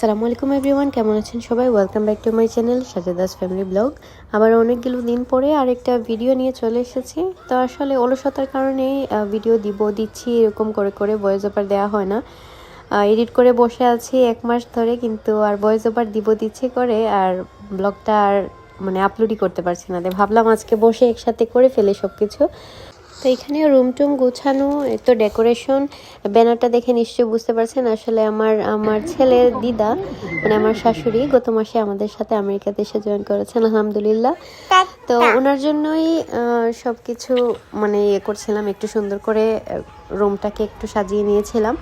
সালামু আলাইকুম এভরিওয়ান, কেমন আছেন সবাই? Welcome back to my channel Sajeda's family vlog আবার অনেকগুলো দিন পরে আরেকটা ভিডিও নিয়ে চলে এসেছি। তো আসলে অলসতার কারণে ভিডিও দিব, দিচ্ছি, এরকম করে করে ভয়েস ওভার দেওয়া হয় না। এডিট করে বসে আছি এক মাস ধরে, কিন্তু আর ভয়েস ওভার দিব, দিচ্ছে করে, আর ব্লগটা আর মানে আপলোডই করতে পারছি না। ভাবলাম আজকে বসে একসাথে করে ফেলে সব কিছু তো এখানে রুম টুম গুছানো তো ডেকোরেশন ব্যানারটা দেখে নিশ্চয়ই বুঝতে পারছেন আসলে আমার আমার ছেলের দিদা মানে আমার শাশুড়ি গত মাসে আমাদের সাথে আমেরিকাতে এসে জয়েন করেছেন আলহামদুলিল্লাহ। তো ওনার জন্যই সব কিছু মানে ইয়ে করছিলাম একটু সুন্দর করে রুমটাকে একটু সাজিয়ে নিয়েছিলাম।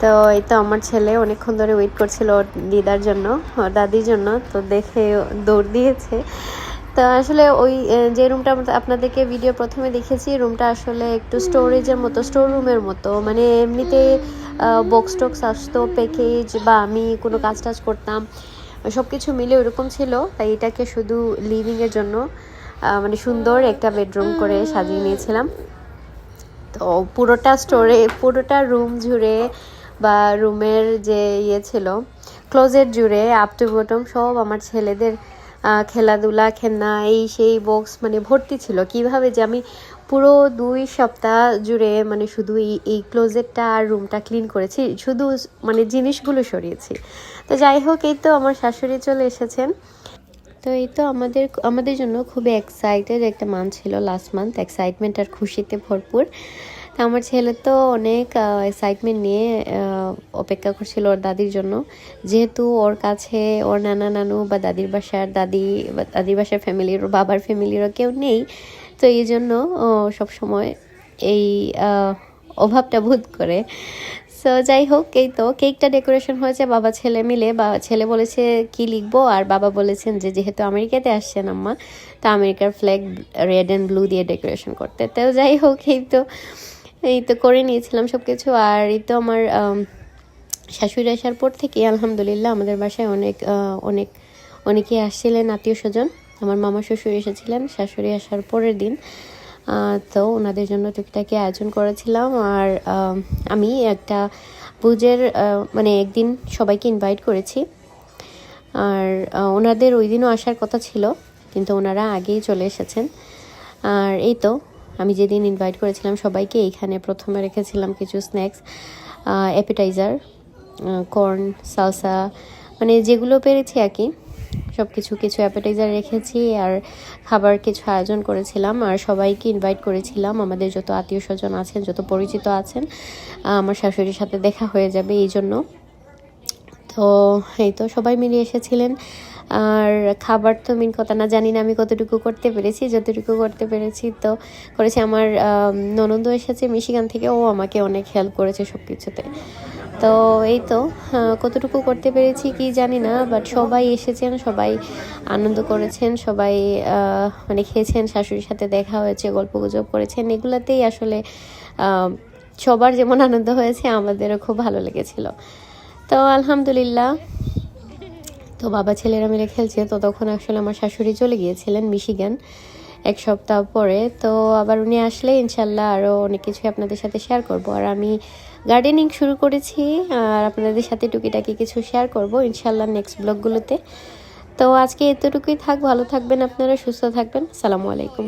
তো এই তো আমার ছেলে অনেকক্ষণ ধরে ওয়েট করছিল ওর দিদার জন্য ওর দাদির জন্য তো দেখে দৌড় দিয়েছে। তো আসলে ওই যে রুমটা আপনাদেরকে ভিডিও প্রথমে দেখেছি, রুমটা আসলে একটু স্টোরেজের মতো স্টোর রুমের মতো। মানে এমনিতে বক্স টক্স আসতো প্যাকেজ বা আমি কোনো কাজ টাজ করতাম সব কিছু মিলে ওরকম ছিল। তাই এটাকে শুধু লিভিংয়ের জন্য মানে সুন্দর একটা বেডরুম করে সাজিয়ে নিয়েছিলাম। তো পুরোটা স্টোরে পুরোটা রুম জুড়ে বা রুমের যে ইয়ে ছিল ক্লোজেট জুড়ে আপ টু বটম সব আমার ছেলেদের খেলাধুলা, খেলনা, এই সেই বক্স মানে ভর্তি ছিল। কীভাবে যে আমি পুরো দুই সপ্তাহ জুড়ে মানে শুধু এই এই ক্লোজেটটা আর রুমটা ক্লিন করেছি, শুধু মানে জিনিসগুলো সরিয়েছি। তো যাই হোক, এই তো আমার শাশুড়ি চলে এসেছেন। তো এই তো আমাদের আমাদের জন্য খুবই এক্সাইটেড একটা মান ছিল লাস্ট মান্থ এক্সাইটমেন্ট আর খুশিতে ভরপুর। তা আমার ছেলে তো অনেক এক্সাইটমেন্ট নিয়ে অপেক্ষা করছিল ওর দাদির জন্য। যেহেতু ওর কাছে ওর নানা নানু বা দাদির বাসার দাদি বা দাদির বাসার ফ্যামিলির বাবার ফ্যামিলিরও কেউ নেই। তো এই জন্য সবসময় এই অভাবটা বোধ করে। সো যাই হোক, এই তো কেকটা ডেকোরেশন হয়েছে, বাবা ছেলে মিলে, বা ছেলে বলেছে কি লিখব, আর বাবা বলেছেন যে যেহেতু আমেরিকাতে আসছেন আম্মা, তা আমেরিকার ফ্ল্যাগ রেড অ্যান্ড ব্লু দিয়ে ডেকোরেশন করতে। তো যাই হোক, এই তো। এই তো করে নিয়েছিলাম সব কিছু আর এই তো আমার শাশুড়ি আসার পর থেকে আলহামদুলিল্লাহ আমাদের বাসায় অনেক অনেক, অনেকেই আসছিলেন আত্মীয় স্বজন। আমার মামা শ্বশুর এসেছিলেন শাশুড়ি আসার পরের দিন। তো ওনাদের জন্য টুকিটাকি আয়োজন করেছিলাম। আর আমি একটা পুজোর মানে একদিন সবাইকে ইনভাইট করেছি। আর ওনাদের ওই দিনও আসার কথা ছিল, কিন্তু ওনারা আগেই চলে এসেছেন। আর এই তো আমি যেদিন ইনভাইট করেছিলাম সবাইকে এইখানে প্রথমে রেখেছিলাম কিছু স্ন্যাক্স অ্যাপিটাইজার কর্ন সালসা মানে যেগুলো পেরেছি আর কি। সব কিছু কিছু অ্যাপিটাইজার রেখেছি আর খাবার কিছু আয়োজন করেছিলাম আর সবাইকে ইনভাইট করেছিলাম। আমাদের যত আত্মীয় স্বজন আছেন, যত পরিচিত আছেন আমার শাশুড়ির সাথে দেখা হয়ে যাবে এই জন্য। তো এই তো সবাই মিলে এসেছিলেন। আর খাবার তো মেন কথা না, জানি না আমি কতটুকু করতে পেরেছি, যতটুকু করতে পেরেছি তো করেছি। আমার ননন্দ এসেছে মিশিগান থেকে, ও আমাকে অনেক হেল্প করেছে সব কিছুতে তো এই তো কতটুকু করতে পেরেছি কি জানি না বাট সবাই এসেছেন, সবাই আনন্দ করেছেন, সবাই মানে খেয়েছেন, শাশুড়ির সাথে দেখা হয়েছে, গল্প গুজব করেছেন, এগুলাতেই আসলে সবার যেমন আনন্দ হয়েছে, আমাদেরও খুব ভালো লেগেছিল। তো আলহামদুলিল্লাহ। তো বাবা ছেলেরা মিলে খেলছে, তো তখন আসলে আমার শাশুড়ি চলে গিয়েছিলেন মিশিগান এক সপ্তাহ পরে। তো আবার উনি আসলে ইনশাল্লাহ আরও অনেক কিছু আপনাদের সাথে শেয়ার করব। আর আমি গার্ডেনিং শুরু করেছি, আর আপনাদের সাথে টুকিটাকি কিছু শেয়ার করব ইনশাল্লাহ নেক্সট ব্লগগুলোতে তো আজকে এতটুকুই থাক, ভালো থাকবেন আপনারা, সুস্থ থাকবেন। সালামু আলাইকুম।